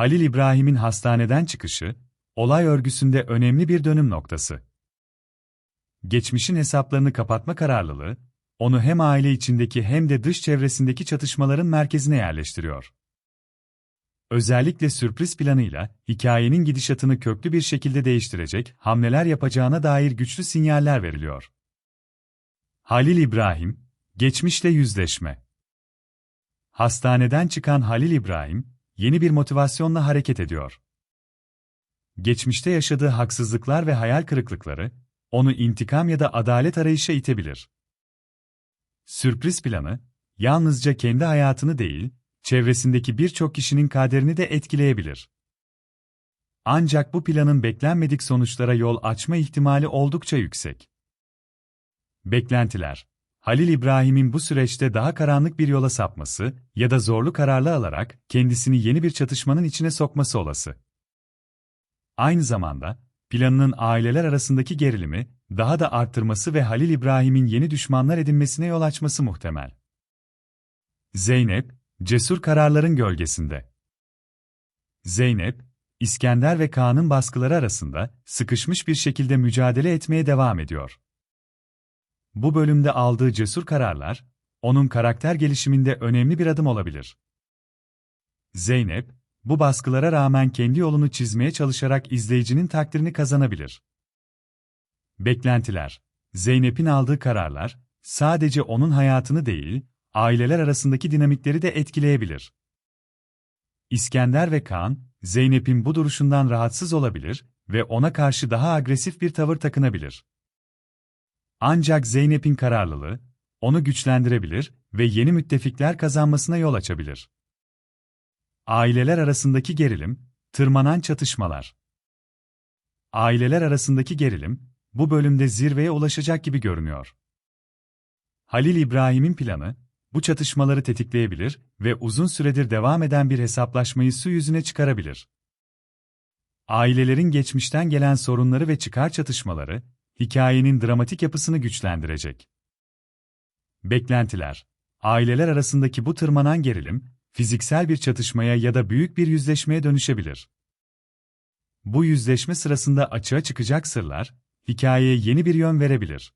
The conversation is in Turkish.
Halil İbrahim'in hastaneden çıkışı, olay örgüsünde önemli bir dönüm noktası. Geçmişin hesaplarını kapatma kararlılığı, onu hem aile içindeki hem de dış çevresindeki çatışmaların merkezine yerleştiriyor. Özellikle sürpriz planıyla, hikayenin gidişatını köklü bir şekilde değiştirecek hamleler yapacağına dair güçlü sinyaller veriliyor. Halil İbrahim, geçmişle yüzleşme. Hastaneden çıkan Halil İbrahim, yeni bir motivasyonla hareket ediyor. Geçmişte yaşadığı haksızlıklar ve hayal kırıklıkları, onu intikam ya da adalet arayışa itebilir. Sürpriz planı, yalnızca kendi hayatını değil, çevresindeki birçok kişinin kaderini de etkileyebilir. Ancak bu planın beklenmedik sonuçlara yol açma ihtimali oldukça yüksek. Beklentiler Halil İbrahim'in bu süreçte daha karanlık bir yola sapması ya da zorlu kararlı alarak kendisini yeni bir çatışmanın içine sokması olası. Aynı zamanda, planının aileler arasındaki gerilimi daha da arttırması ve Halil İbrahim'in yeni düşmanlar edinmesine yol açması muhtemel. Zeynep, cesur kararların gölgesinde. Zeynep, İskender ve Kaan'ın baskıları arasında sıkışmış bir şekilde mücadele etmeye devam ediyor. Bu bölümde aldığı cesur kararlar, onun karakter gelişiminde önemli bir adım olabilir. Zeynep, bu baskılara rağmen kendi yolunu çizmeye çalışarak izleyicinin takdirini kazanabilir. Beklentiler Zeynep'in aldığı kararlar, sadece onun hayatını değil, aileler arasındaki dinamikleri de etkileyebilir. İskender ve Kaan, Zeynep'in bu duruşundan rahatsız olabilir ve ona karşı daha agresif bir tavır takınabilir. Ancak Zeynep'in kararlılığı, onu güçlendirebilir ve yeni müttefikler kazanmasına yol açabilir. Aileler arasındaki gerilim, tırmanan çatışmalar. Aileler arasındaki gerilim, bu bölümde zirveye ulaşacak gibi görünüyor. Halil İbrahim'in planı, bu çatışmaları tetikleyebilir ve uzun süredir devam eden bir hesaplaşmayı su yüzüne çıkarabilir. Ailelerin geçmişten gelen sorunları ve çıkar çatışmaları, hikayenin dramatik yapısını güçlendirecek. Beklentiler Aileler arasındaki bu tırmanan gerilim, fiziksel bir çatışmaya ya da büyük bir yüzleşmeye dönüşebilir. Bu yüzleşme sırasında açığa çıkacak sırlar, hikayeye yeni bir yön verebilir.